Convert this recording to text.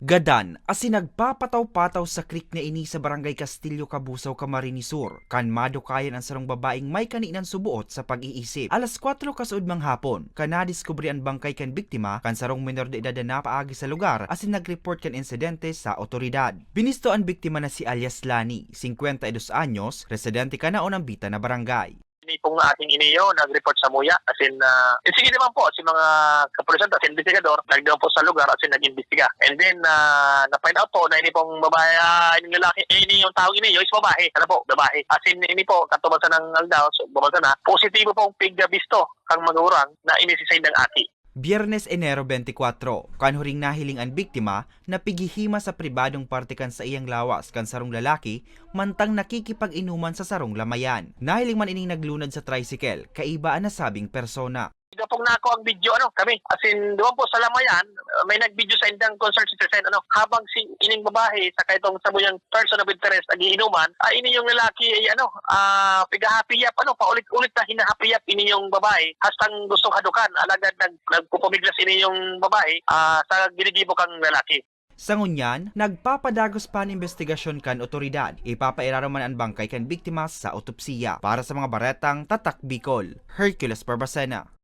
Gadan, asin nagpapataw-pataw sa creek na ini sa barangay Castillo, Cabusaw, Camarines Sur. Kanmado kayan ang sarong babaeng may kaninan subuot sa pag-iisip. Alas 4 kasud mang hapon, kanadiskubre ang bangkay kan biktima kan sarong minor de edad na napaagi sa lugar asin nag-report kan insidente sa otoridad. Binisto ang biktima na si alias Lani, 52 anyos, residente kanaon ang bita na barangay. Ini pong ating iniyo nag-report sa Muya as in uh, sige naman po si mga kapulisan at investigador nagdoon po sa lugar as in nag-imbestiga. And then uh, na-find out po na ini pong babae uh, ini lalaki eh, ini yung tao iniyo is babae. Ano po babae. As in ini po katubasan ng aldaw so bumasa na. Positibo pong piggabisto kang magurang na inisisay ng ati Biyernes Enero 24, kanhuring nahiling ang biktima na pigihima sa pribadong parte kan sa iyang lawas kan sarong lalaki mantang nakikipag-inuman sa sarong lamayan. Nahiling man ining naglunad sa tricycle, kaiba ang nasabing persona. Pong nako ang video ano kami as in doon po sa lamayan uh, may nag-video sa indang concert citizen ano habang si ining babae sa itong sabuyang person of interest nagiinuman ay ini yung lalaki ay ano ah pigahapiyap ano paulit-ulit na hinahapiyap ini yung babae hastang gustong hadukan alagad nag nagpupumiglas ini yung babae ah sa ginigibo kang lalaki Sa ngunyan, nagpapadagos pa ang investigasyon kan otoridad. Ipapairaraman ang bangkay kan biktima sa autopsiya para sa mga baretang Tatak Bicol. Hercules Barbacena.